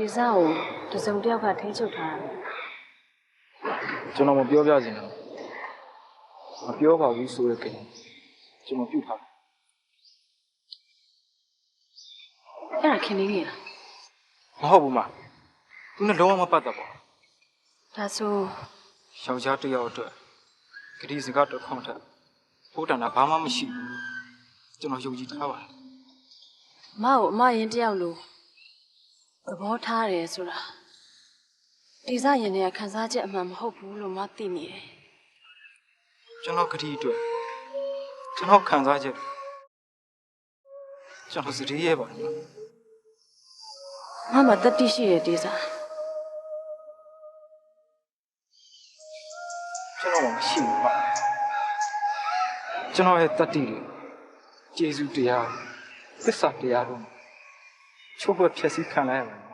ဒီစားကိုတစုံတစ်ယောက်ကထိန်းချုပ်ထားတယ်ကျွန်တော်မပြောပြချင်ဘူးမပြောပါဘူးဆိုရခင်ကျွန်တော်ပြုတ်ထားတယ်အဲ့ဒါခင်နေနေလားမဟုတ်ဘူးမသူနဲ့လုံးဝမပတ်သက်ပါဘူးဒါဆိုယောက်ျားတစ်ယောက်အတွက်ဂတိစကားတစ်ခေါက်ထက်ဖို့တန်တာဘာမှမရှိဘူးကျွန်တော်ယုံကြည်ထားပါတယ်အမကိုအမရင်တယောက်လို သဘောထားတယ်ဆိုတာဒီစားရင်တွေကခန်းစားချက်အမှန်မဟုတ်ဘူးလို့မသိနေတယ်ကျွန်တော်ဂတိအတွက်ကျွန်တော်ခံစားချက်ကျွန်တော်စတည်းရဲ့ပါညီမငါမှတတိရှိတယ်ဒီစားကျွန်တော်မှမရှိဘူးပါကျွန်တော်ရဲ့တတ္တိတွေကျေးဇူးတရားသစ္စာတရားတို့ချိုးပွဲဖြည့်ဆည်းခံလိုက်ရပါတယ်